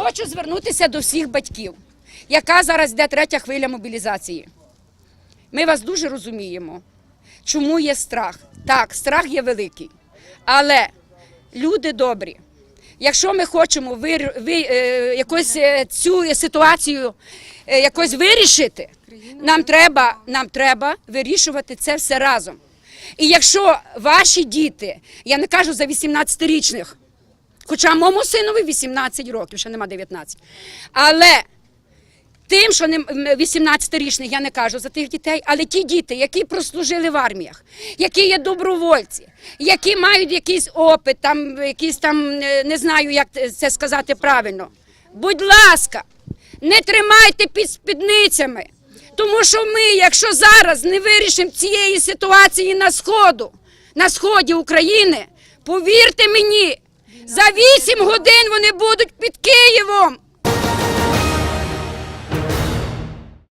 Хочу звернутися до всіх батьків, яка зараз йде третя хвиля мобілізації. Ми вас дуже розуміємо, чому є страх. Так, страх є великий. Але люди добрі. Якщо ми хочемо вир, ви, е, якось е, цю ситуацію е, якось вирішити, нам треба, нам треба вирішувати це все разом. І якщо ваші діти, я не кажу за 18-річних, Хоча моєму синові 18 років, ще нема 19. Але тим, що 18-річних, я не кажу за тих дітей, але ті діти, які прослужили в арміях, які є добровольці, які мають якийсь опит, там якийсь там е, не знаю, як це сказати правильно. Будь ласка, не тримайте під спідницями. Тому що ми, якщо зараз не вирішимо цієї ситуації на сходу, на сході України, повірте мені, за вісім годин вони будуть під Києвом.